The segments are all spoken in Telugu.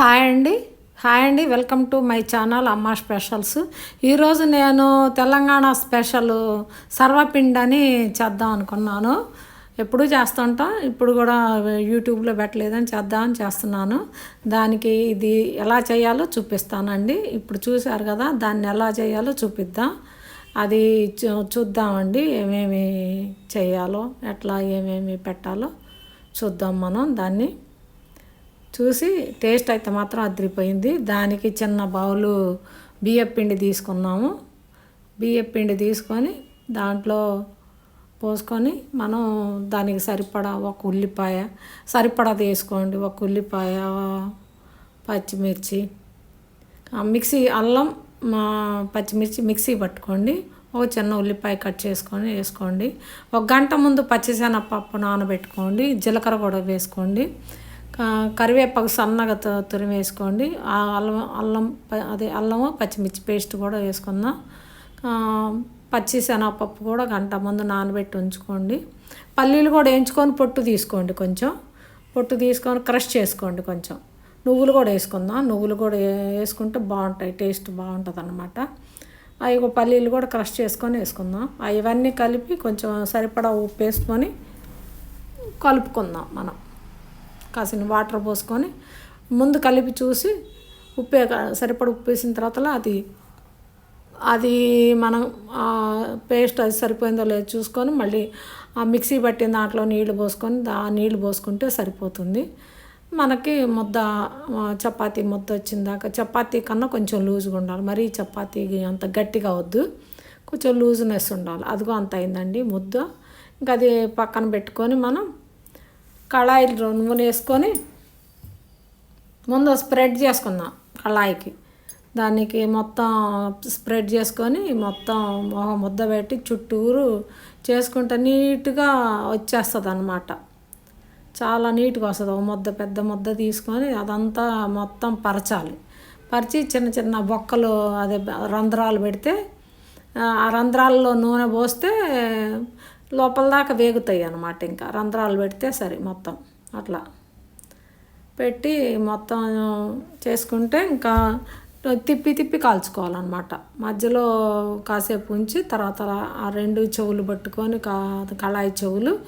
హాయ్ అండి. హాయ్ అండి. వెల్కమ్ టు మై ఛానల్ అమ్మ స్పెషల్స్. ఈరోజు నేను తెలంగాణ స్పెషల్ సర్వపిండి అని చేద్దాం అనుకున్నాను. ఎప్పుడు చేస్తుంటాం? ఇప్పుడు కూడా యూట్యూబ్లో పెట్టలేదని చేద్దామని చేస్తున్నాను. దానికి ఇది ఎలా చేయాలో చూపిస్తానండి. ఇప్పుడు చూశారు కదా దాన్ని ఎలా చేయాలో చూపిద్దాం. అది చూ- చూద్దామండి ఏమేమి చేయాలో ఎట్లా ఏమేమి పెట్టాలో చూద్దాం మనం దాన్ని. చూసి టేస్ట్ అయితే మాత్రం అదిరిపోయింది. దానికి చిన్న బౌలు బియ్యం పిండి తీసుకున్నాము. బియ్యం పిండి తీసుకొని దాంట్లో పోసుకొని మనం దానికి సరిపడా ఒక ఉల్లిపాయ సరిపడా తీసుకోండి ఒక ఉల్లిపాయ పచ్చిమిర్చి ఆ మిక్సీ అల్లం మా పచ్చిమిర్చి మిక్సీ పట్టుకోండి. ఒక చిన్న ఉల్లిపాయ కట్ చేసుకొని వేసుకోండి. ఒక గంట ముందు పచ్చిశనగపప్పు నానబెట్టుకోండి. జీలకర్ర కూడా వేసుకోండి. కరివేపాకు సన్నగా త- తురిమి వేసుకోండి. ఆ అల్లం అల్లం ప- అదే అల్లము పచ్చిమిర్చి పేస్ట్ కూడా వేసుకుందాం. పచ్చి శనగపప్పు కూడా గంట ముందు నానబెట్టి ఉంచుకోండి. పల్లీలు కూడా వేయించుకొని పొట్టు తీసుకోండి కొంచెం. పొట్టు తీసుకొని క్రష్ చేసుకోండి కొంచెం. నువ్వులు కూడా వేసుకుందాం. నువ్వులు కూడా వేసుకుంటే బాగుంటాయి. టేస్ట్ బాగుంటుంది అనమాట అవి పల్లీలు కూడా క్రష్ చేసుకొని వేసుకుందాం. అవన్నీ ఇవన్నీ కలిపి కొంచెం సరిపడా ఉప్పు వేసుకొని కలుపుకుందాం మనం. కాసిన వాటర్ పోసుకొని ముందు కలిపి చూసి ఉప్పు సరిపడ ఉప్పు వేసిన తర్వాత అది అది మనం పేస్ట్ అది సరిపోయిందో లేదో చూసుకొని మళ్ళీ ఆ మిక్సీ పట్టిన దాంట్లో నీళ్ళు పోసుకొని ఆ నీళ్ళు పోసుకుంటే సరిపోతుంది. మనకి ముద్ద చపాతీ ముద్ద వచ్చిన దాకా చపాతీ కన్నా కొంచెం లూజ్గా ఉండాలి. మరీ చపాతీ అంత గట్టిగా వద్దు. కొంచెం లూజ్నెస్ ఉండాలి. అదిగో అంత అయిందండి ముద్ద. ఇంకా అది పక్కన పెట్టుకొని మనం కళాయిలో నూనె వేసుకొని ముందు స్ప్రెడ్ చేసుకుందాం కళాయికి. దానికి మొత్తం స్ప్రెడ్ చేసుకొని మొత్తం ఒక ముద్ద పెట్టి చుట్టూరు చేసుకుంటే నీట్గా వచ్చేస్తుంది అనమాట చాలా నీట్గా వస్తుంది. ఒక ముద్ద పెద్ద ముద్ద తీసుకొని అదంతా మొత్తం పరచాలి. పరిచి చిన్న చిన్న బొక్కలు అదే రంధ్రాలు పెడితే ఆ రంధ్రాల్లో నూనె పోస్తే లోపల దాకా వేగుతాయి అన్నమాట ఇంకా. రంధ్రాలు పెడితే సరే మొత్తం. అట్లా. పెట్టి మొత్తం చేసుకుంటే ఇంకా తిప్పి తిప్పి కాల్చుకోవాలన్నమాట. మధ్యలో కాసేపు ఉంచి తర్వాత ఆ రెండు చెవులు పట్టుకొని కా కళాయి చెవులు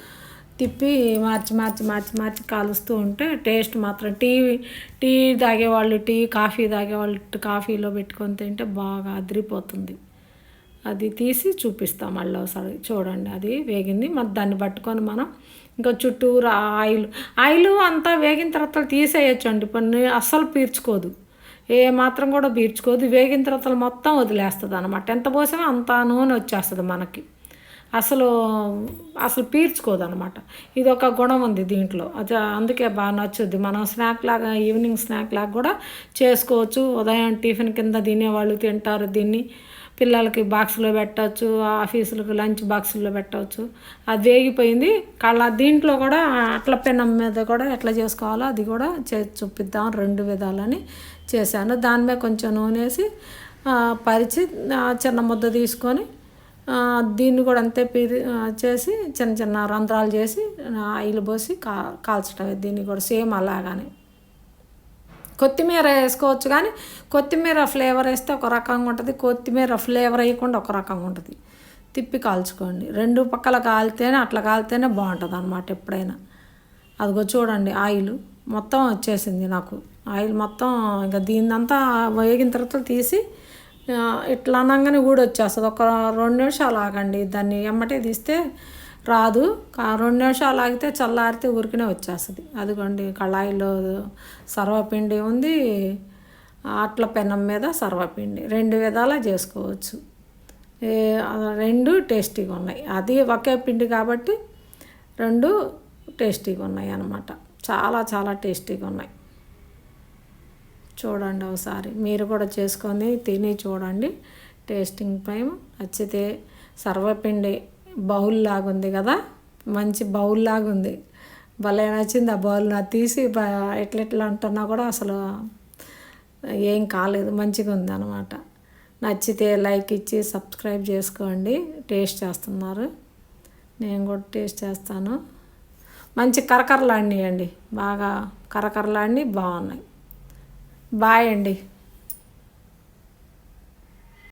తిప్పి మార్చి మార్చి మార్చి మార్చి కాలుస్తూ ఉంటే టేస్ట్ మాత్రం టీ టీ తాగేవాళ్ళు టీ కాఫీ తాగేవాళ్ళు కాఫీలో పెట్టుకొని తింటే బాగా అదిరిపోతుంది. అది తీసి చూపిస్తాం మళ్ళీ ఒకసారి. చూడండి అది వేగింది. మరి దాన్ని పట్టుకొని మనం ఇంకా చుట్టూరు ఆయిల్ ఆయిల్ అంతా వేగిన తర్వాత తీసేయచ్చు అండి పన్ను అస్సలు పీల్చుకోదు ఏ మాత్రం కూడా పీల్చుకోదు వేగిన తర్వాత మొత్తం వదిలేస్తుంది అనమాట ఎంత పోసామో అంత నూనె వచ్చేస్తుంది మనకి. అసలు అసలు పీల్చుకోదు అనమాట ఇది ఒక గుణం ఉంది దీంట్లో. అది అందుకే బాగా నచ్చుద్ది. మనం స్నాక్ లాగా ఈవినింగ్ స్నాక్ లాగా కూడా చేసుకోవచ్చు. ఉదయం టిఫిన్ కింద తినేవాళ్ళు తింటారు దీన్ని. పిల్లలకి బాక్స్లో పెట్టవచ్చు ఆఫీసులకు లంచ్ బాక్సుల్లో పెట్టవచ్చు. అది వేగిపోయింది. కళ్ళ దీంట్లో కూడా అట్ల పెనం మీద కూడా ఎట్లా చేసుకోవాలో అది కూడా చే చూపిద్దాం రెండు విధాలని చేశాను. దాని మీద కొంచెం నూనె వేసి పరిచి చిన్న ముద్ద తీసుకొని దీన్ని కూడా అంతే పిరి చేసి చిన్న చిన్న రంధ్రాలు చేసి ఆయిల్ పోసి కా కాల్చడమే దీన్ని కూడా సేమ్ అలాగానే. కొత్తిమీర వేసుకోవచ్చు కానీ కొత్తిమీర ఫ్లేవర్ వేస్తే ఒక రకంగా ఉంటుంది. కొత్తిమీర ఫ్లేవర్ వేయకుండా ఒక రకంగా ఉంటుంది. తిప్పి కాల్చుకోండి. రెండు పక్కల కాలితేనే అట్లా కాలితేనే బాగుంటుంది అనమాట ఎప్పుడైనా. అదిగో చూడండి ఆయిల్. మొత్తం వచ్చేసింది నాకు. ఆయిల్ మొత్తం ఇంకా దీన్నంతా వేగిన తర్వాత తీసి ఇట్లా అనగానే ఊడి వచ్చేస్తుంది ఒక రెండు నిమిషాలు ఆగండి. దాన్ని ఎమ్మటే తీస్తే రాదు. రెండు నిమిషాలు ఆగితే చల్లారితే ఊరికనే వచ్చేస్తుంది. అదిగోండి కళాయిలో సర్వపిండి ఉంది. అట్ల పెనం మీద సర్వపిండి. రెండు విధాలా చేసుకోవచ్చు. రెండు టేస్టీగా ఉన్నాయి. అది ఒకే పిండి కాబట్టి రెండు టేస్టీగా ఉన్నాయి అన్నమాట. చాలా చాలా టేస్టీగా ఉన్నాయి. చూడండి ఒకసారి. మీరు కూడా చేసుకొని తిని చూడండి. టేస్టింగ్ టైం నచ్చితే సర్వపిండి బౌల్ లాగా ఉంది కదా? మంచి బౌల్ లాగా ఉంది భలే నచ్చింది ఆ బౌల్. నా తీసి ఎట్లా ఎట్లా అంటున్నా కూడా అసలు ఏం కాలేదు. మంచిగా ఉంది అనమాట నచ్చితే లైక్ ఇచ్చి సబ్స్క్రైబ్ చేసుకోండి. టేస్ట్ చేస్తున్నారు. నేను కూడా టేస్ట్ చేస్తాను. మంచి కరకరలాడినాయండి. బాగా కరకరలాడిని బాగున్నాయి. బాయ్ అండి.